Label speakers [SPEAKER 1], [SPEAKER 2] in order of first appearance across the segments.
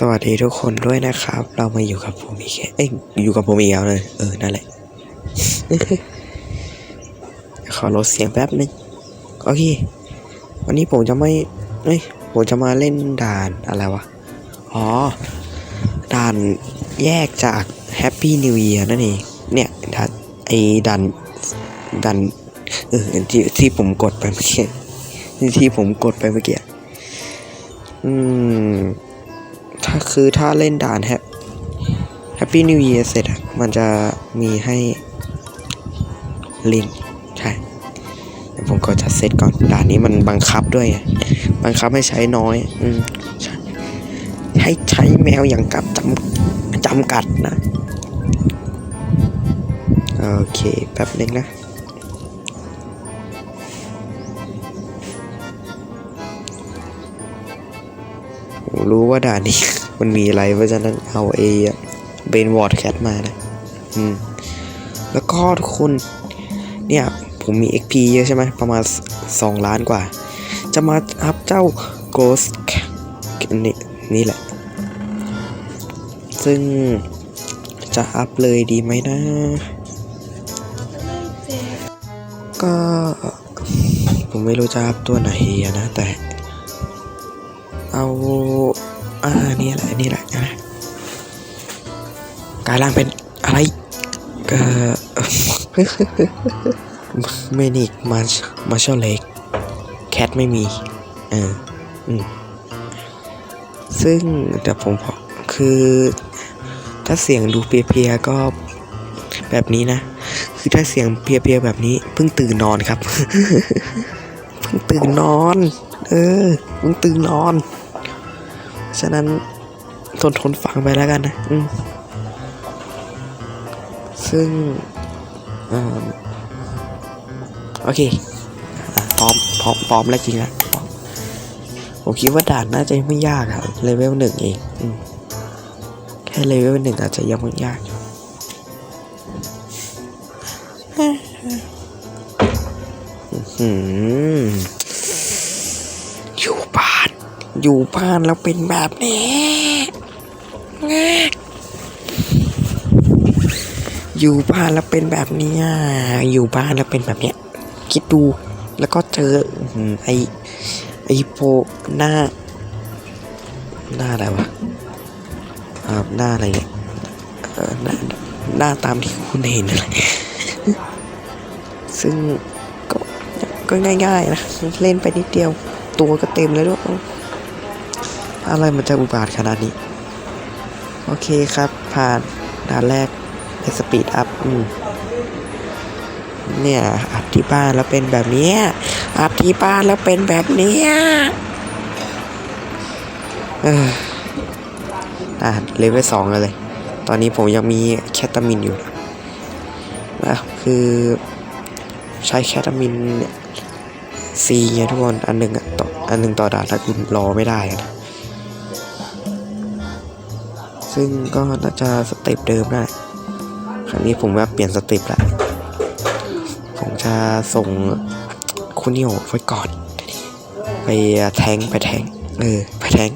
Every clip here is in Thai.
[SPEAKER 1] สวัสดีทุกคนด้วยนะครับ เรามาอยู่กับผมอีกแค่เอ้ยอยู่กับผมอีกแล้วเลยเออนั่นแหละขอลดเสียงแป๊บนึงโอเค วันนี้ผมจะไม่เอ้ยผมจะมาเล่นด่านอะไรวะอ๋อด่านแยกจาก Happy New Year นั่นเองเนี่ยด่านไอ้ด่านด่านเออที่ที่ผมกดไปเมื่อกี้ที่ผมกดไปเมื่อกี้อืม คือถ้าเล่นด่านแฮป Happy New Year เสร็จอะมันจะมีให้ลิงใช่ผมก็จะเซตก่อนด่านนี้มันบังคับด้วยบังคับให้ใช้น้อย อืมให้ใช้แมวอย่างกับจำจำกัดนะ โอเค แป๊บนึงนะรู้ว่าด่านนี้ มันมีอะไรเพราะฉะนั้นเอาเอเบนวอร์ดแคทมานะ อืม แล้วก็ทุกคน เนี่ย ผมมี XP เยอะใช่ไหมประมาณ 2 ล้านกว่า จะมาอัพเจ้า Ghost นี่นี่แหละ ซึ่งจะอัพเลยดีไหมนะ ก็ผมไม่รู้จะอัพตัวไหนนะแต่ เอา อ่านี่แหละนี่แหละนะกายร่างเป็นอะไรก็เมนิกมามาชอเล็กแคทไม่มีเอออืมซึ่งเดี๋ยวผมบอคือถ้าเสียงดูเพียๆก็แบบนี้นะ คือถ้าเสียงเพียๆแบบนี้เพิ่งตื่นนอนครับ เพิ่งตื่นนอน เออ เพิ่งตื่นนอน ฉะนั้นทนทนฟังไปแล้วกันนะอืมซึ่งเอิ่มโอเคพร้อมพร้อมพร้อมแล้วจริงแล้วผมคิดว่าด่านน่าจะไม่ยากอะเลเวลหนึ่งเองอแค่เลเวลหนึ่งอาจจะยังไม่ยากอยู่ อยู่บ้านแล้วเป็นแบบนี้อยู่บ้านแล้วเป็นแบบนี้อยู่บ้านแล้วเป็นแบบเนี้ย คิดดู แล้วก็เจออื้อหือไอไอโปหน้า หน้าอะไรวะอ่าหน้าอะไรเนี่ยหน้าหน้าตามที่คุณเห็นนั่นแหละซึ่งก็ก็ง่ายๆนะ เล่นไปนิดเดียว ตัวก็เต็มเลยด้วย อะไรมันจะอุบาทขนาดนี้ โอเคครับ ผ่านด่านแรกเป็นสปีดอัพอืมเนี่ย อัดที่บ้านแล้วเป็นแบบเนี้ยอัดที่บ้านแล้วเป็นแบบเนี้ยเอออะเลเวลสองเลย ตอนนี้ผมยังมีแคตามินอยู่นะคือใช้แคตามินเนี่ยซีไงทุกคน อันหนึ่งอะต่ออันหนึ่งต่อด่านถ้าคุณรอไม่ได้นะ ซึ่งก็น่าจะสเต็ปเดิมได้ครั้งนี้ผมว่าเปลี่ยนสเต็ปแล้วผมจะส่งคุณนิโอไว้ก่อน ไปแทงไปแทงเออไปแทง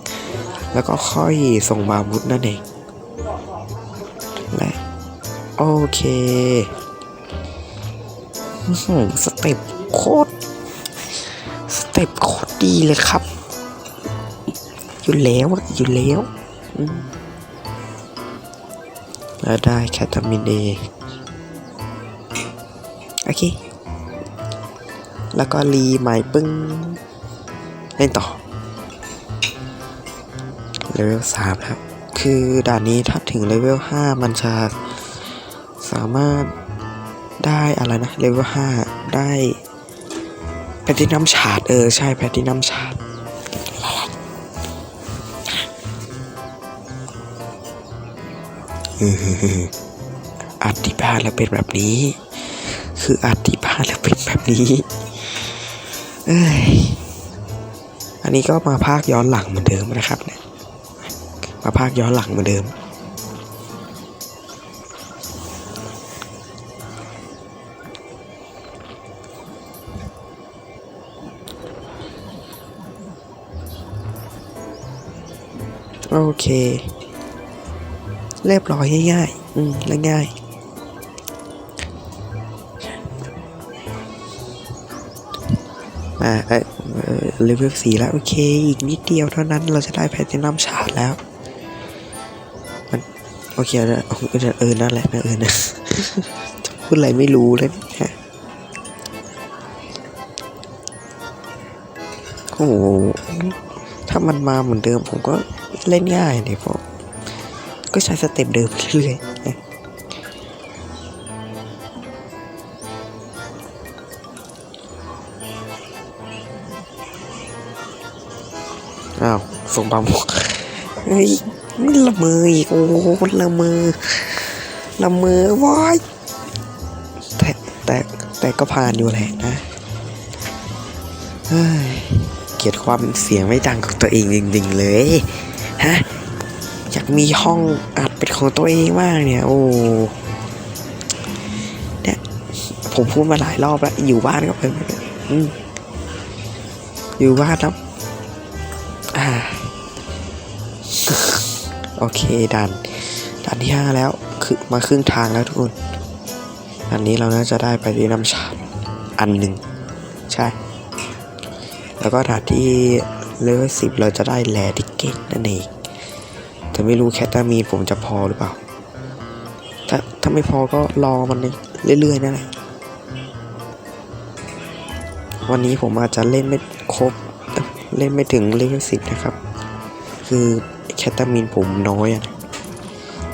[SPEAKER 1] แล้วก็ค่อยส่งบาวุธนั่นเองและโอเคสเต็ปโคตรสเต็ปโคตรดีเลยครับ อยู่แล้วอะอยู่แล้ว อืม แล้วได้แคตามินเอโอเค แล้วก็รีใหม่ปึ้งเล่นต่อเลเวลสามแล้วคือด่านนี้ถ้าถึงเลเวลห้ามันจะสามารถได้อะไรนะเลเวลห้าได้แพทินัมชาร์ดเออ ใช่แพทินัมชาร์ด อัดที่บ้านแล้วเป็นแบบนี้ คืออัดที่บ้านแล้วเป็นแบบนี้เอ้ยอันนี้ก็มาภาคย้อนหลังเหมือนเดิมนะครับเนี่ยมาภาคย้อนหลังเหมือนเดิม โอเค เรียบร้อยง่ายๆ อืมและง่ายอ่าเออเอ่อเลเวลสี่แล้ว โอเค อีกนิดเดียวเท่านั้นเราจะได้แพลตินัมชาร์ดแล้ว มัน โอเคนะเออเออ นั่นแหละนะเออนะจะพูดอะไรไม่รู้เลยเนี่ยโอ้โหถ้ามันมาเหมือนเดิมผมก็เล่นง่ายเนี่ยเพราะ ก็ใช้สเต็ปเดิมเรื่อยอ้าวส่งบาหมกเฮ้ยนี่ละเมออีกโอ้ละเมอละเมอว้ายแต่แต่แต่ก็ผ่านอยู่แหละนะเฮ้ยเกลียดความเสียงไม่ดังของตัวเองจริงๆเลย ฮะ มีห้องอัดเป็นของตัวเองมากเนี่ย โอ้เนี่ยผมพูดมาหลายรอบแล้ว อยู่บ้านก็เป็นอยู่บ้านแล้วอ่าโอเคดันดันที่ห้าแล้วคือมาครึ่งทางแล้วทุกคน อันนี้เราน่าจะได้ไปที่น้ำชาอันหนึ่งใช่ แล้วก็ด่านที่เลเวลสิบเราจะได้แลดิเกตนั่นเอง แต่ไม่รู้แคตตามีนผมจะพอหรือเปล่า ถ้าถ้าไม่พอก็รอมันเรื่อยๆนั่นแหละ วันนี้ผมอาจจะเล่นไม่ครบ เล่นไม่ถึงเลเวลสิบนะครับ คือแคตตามีนผมน้อยอะ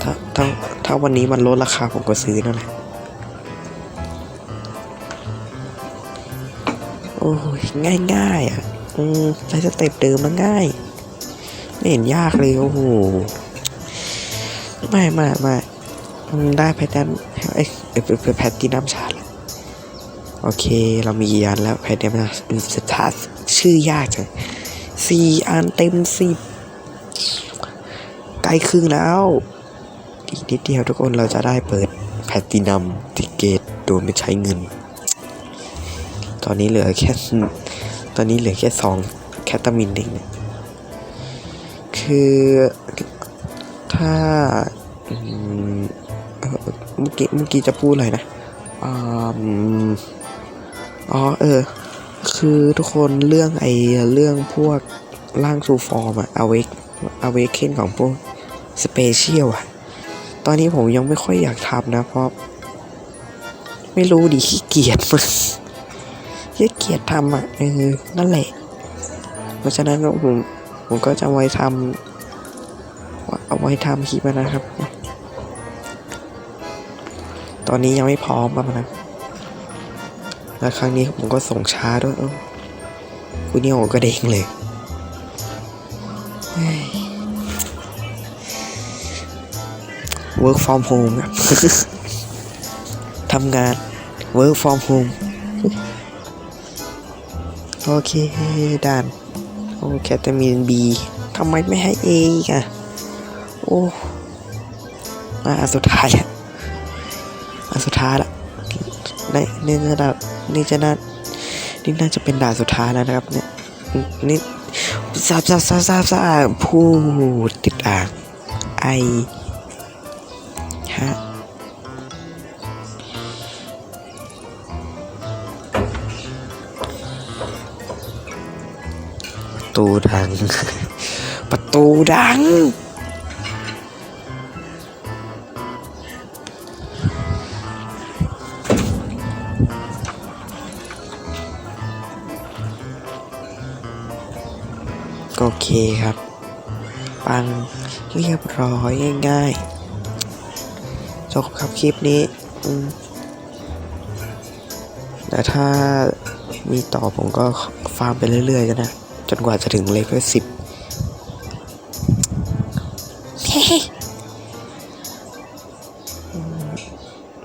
[SPEAKER 1] ถ้าถ้าถ้าวันนี้มันลดราคาผมก็ซื้อนั่นแหละ โอ้ยง่ายง่ายๆอะ อืมใช้สเต็ปเดิมมันง่าย ไม่เห็นยากเลยโอ้โหไม่ไม่ไม่ได้แพทนันเอ้ยเอ้ยเอ้ยเอ้ยแพทตินัมชาร์ดโอเค เรามีกี่อันแล้วแพทตินัมสตาร์ชื่อยากจังสี่อันเต็มสิบใกล้ครึ่งแล้ว อีกนิดเดียวทุกคนเราจะได้เปิดแพทตินัมติเกตโดยไม่ใช้เงิน ตอนนี้เหลือแค่ ตอนนี้เหลือแค่สองแคตามินเองเนี่ย คือถ้าเมื่อกี้เมื่อกี้จะพูดอะไรนะอ๋อเออ คือทุกคนเรื่องไอเรื่องพวกร่างซูฟอร์มอะอเวกอเวกเคนของพวกสเปเชียลอะตอนนี้ผมยังไม่ค่อยอยากทำนะ เพราะ ไม่รู้ดิขี้เกียจมากขี้เกียจทำอะเออนั่นแหละ เพราะฉะนั้นผม ผมก็จะไว้ทำเอาไว้ทำคลิปนะครับ ตอนนี้ยังไม่พร้อมประมาณนั้นแล้วครั้งนี้ผมก็ส่งช้าด้วยคุณนี่โอก็เด้งเลยเฮ้ย work from home ครับทำงาน work from home โอเคด่าน โอ้แคตามีนบีทำไมไม่ให้เออีกอะโอ้มาอันสุดท้ายอันสุดท้ายละในนี่จะด่านี่จะน่านี่น่าจะเป็นด่านสุดท้ายแล้วนะครับเนี่ยนี่ซาบซาบซาบซาบซาบผู้ติดอ่างไอ ดัง ประตูดังก็โอเคครับ ปังเรียบร้อยง่ายๆ จบครับคลิปนี้แต่ถ้ามีต่อผมก็ฟาร์มไปเรื่อยๆกันนะ จนกว่าจะถึงเลเวลสิบ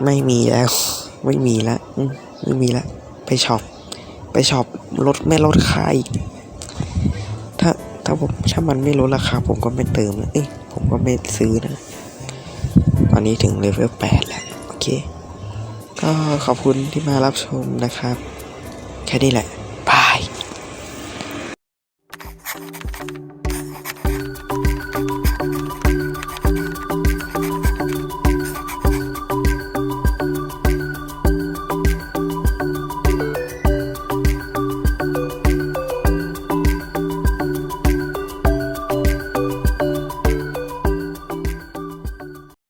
[SPEAKER 1] ไม่มีแล้ว ไม่มีแล้วไม่มีแล้วไปช็อป ไปช็อปลดไม่ลดค่าอีกถ้าถ้าผมถ้ามันไม่ลดราคาผมก็ไม่เติมนะเอ้ยผมก็ไม่ซื้อนะ ตอนนี้ถึงเลเวลแปดแล้ว โอเค ก็ขอบคุณที่มารับชมนะครับ แค่นี้แหละ